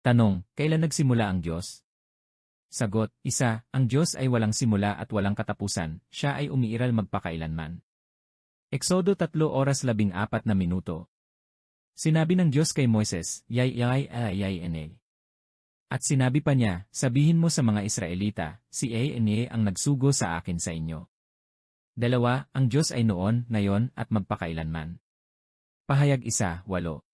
Tanong, kailan nagsimula ang Diyos? Sagot, isa, ang Diyos ay walang simula at walang katapusan, siya ay umiiral magpakailanman. Eksodo 3 oras 14 na minuto. Sinabi ng Diyos kay Moises, Yay yay ayay ene. At sinabi pa niya, sabihin mo sa mga Israelita, si A.N.A. ang nagsugo sa akin sa inyo. Dalawa, ang Diyos ay noon, ngayon, at magpakailanman. Pahayag isa, walo.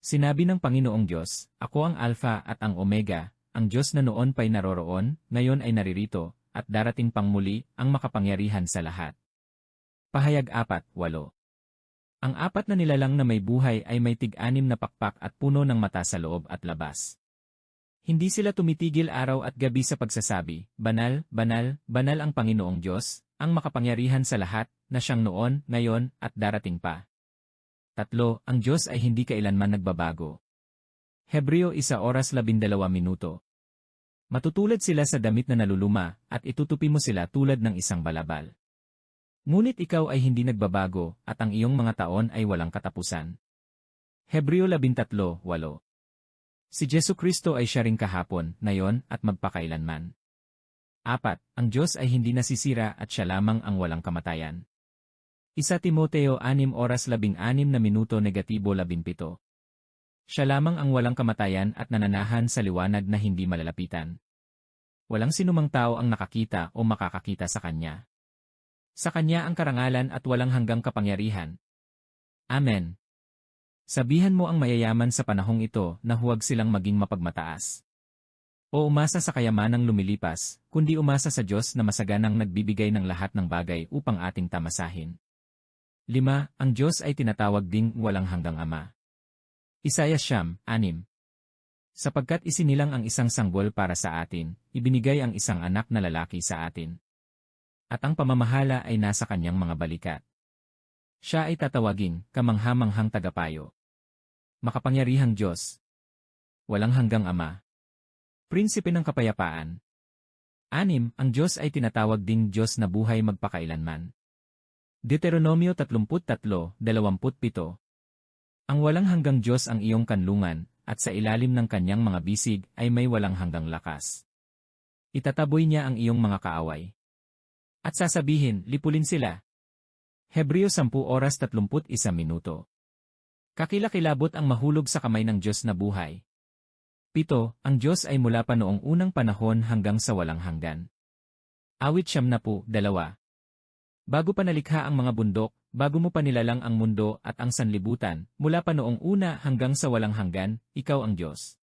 Sinabi ng Panginoong Diyos, Ako ang Alpha at ang Omega, ang Diyos na noon pa'y naroroon, ngayon ay naririto, at darating pang muli, ang makapangyarihan sa lahat. Pahayag apat, walo. Ang apat na nilalang na may buhay ay may tig-anim na pakpak at puno ng mata sa loob at labas. Hindi sila tumitigil araw at gabi sa pagsasabi, Banal, banal, banal ang Panginoong Diyos, ang makapangyarihan sa lahat, na siyang noon, ngayon, at darating pa. Tatlo, ang Diyos ay hindi kailanman nagbabago. Hebreo isa oras labindalawa minuto. Matutulad sila sa damit na naluluma, at itutupi mo sila tulad ng isang balabal. Ngunit ikaw ay hindi nagbabago, at ang iyong mga taon ay walang katapusan. Hebreo 13:8 Si Jesu Kristo ay siya ring kahapon, ngayon, at magpakailanman. Apat, ang Diyos ay hindi nasisira at siya lamang ang walang kamatayan. Isa Timoteo 6 oras 16 na minuto negatibo 17. Siya lamang ang walang kamatayan at nananahan sa liwanag na hindi malalapitan. Walang sinumang tao ang nakakita o makakakita sa Kanya. Sa Kanya ang karangalan at walang hanggang kapangyarihan. Amen. Sabihan mo ang mayayaman sa panahong ito na huwag silang maging mapagmataas. O umasa sa kayamanang lumilipas, kundi umasa sa Diyos na masaganang nagbibigay ng lahat ng bagay upang ating tamasahin. 5. Ang Diyos ay tinatawag ding walang hanggang Ama. Isaiah Siyam, 6. Sapagkat isinilang ang isang sanggol para sa atin, ibinigay ang isang anak na lalaki sa atin. At ang pamamahala ay nasa kanyang mga balikat. Siya ay tatawaging, kamanghamanghang tagapayo. Makapangyarihang Diyos. Walang hanggang Ama. Prinsipe ng Kapayapaan. Anim, ang Diyos ay tinatawag ding Diyos na buhay magpakailanman. Deuteronomio 33:27 Ang walang hanggang Diyos ang iyong kanlungan, at sa ilalim ng kanyang mga bisig ay may walang hanggang lakas. Itataboy niya ang iyong mga kaaway. At sasabihin, lipulin sila. Hebreo 10 oras 31 minuto. Kakilakilabot ang mahulog sa kamay ng Diyos na buhay. Pito, ang Diyos ay mula pa noong unang panahon hanggang sa walang hanggan. Awit siyam na po, dalawa. Bago pa nalikha ang mga bundok, bago mo pa nilalang ang mundo at ang sanlibutan, mula pa noong una hanggang sa walang hanggan, ikaw ang Diyos.